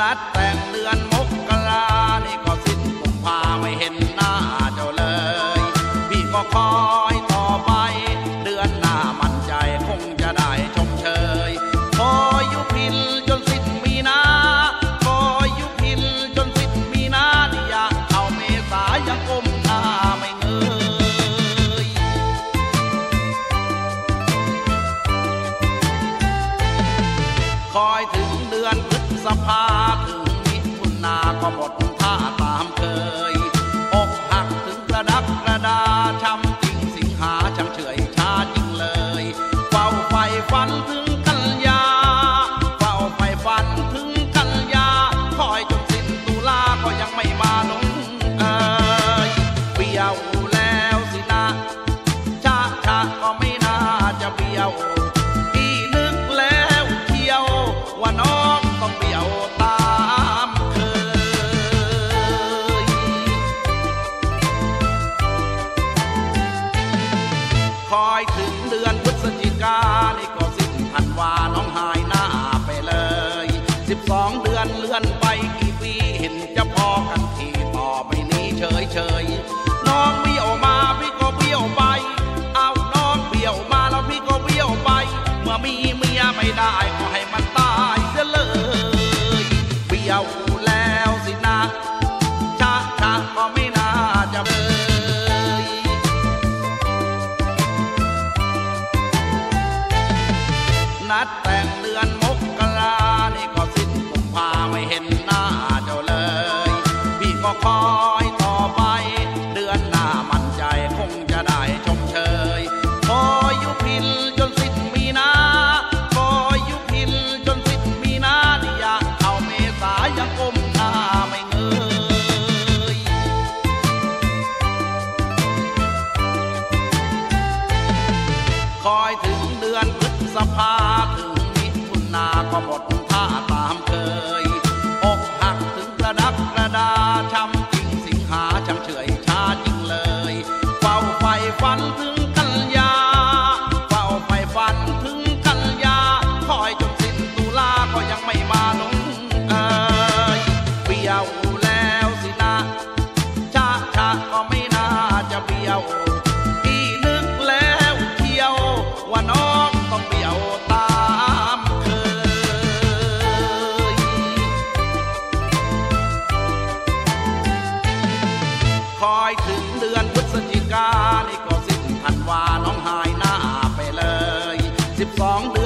นัดแต่งเดือนมก ก็หมดท่าตามเคย เฉยเฉยน้องเบี้ยวมาพี่ก็เบี้ยวไป เอาน้องเบี้ยวมาแล้วพี่ก็เบี้ยวไป เมื่อมีเมียไม่ได้ก็ให้มันตายเสียเลยเบี้ยวแล้วสินะชาชาก็ไม่น่าจะเบื่ ษภาถึงมิถุนาก็หมดท่าตามเคยอกหักถึงกระดับกระดาช้ำจริงสิงหาช่างเฉยชาจริงเลยเฝ้าไฟฟันถึงกัญญาเฝ้าไฟฟันถึงกัญญาคอยจนสิ้นตุลาก็ยังไม่มาลงเอยเบี้ยวแล้วสินะชาชาก็ไม่น่าจะเบี้ยว หายหน้าไปเลยสิบสองเดือน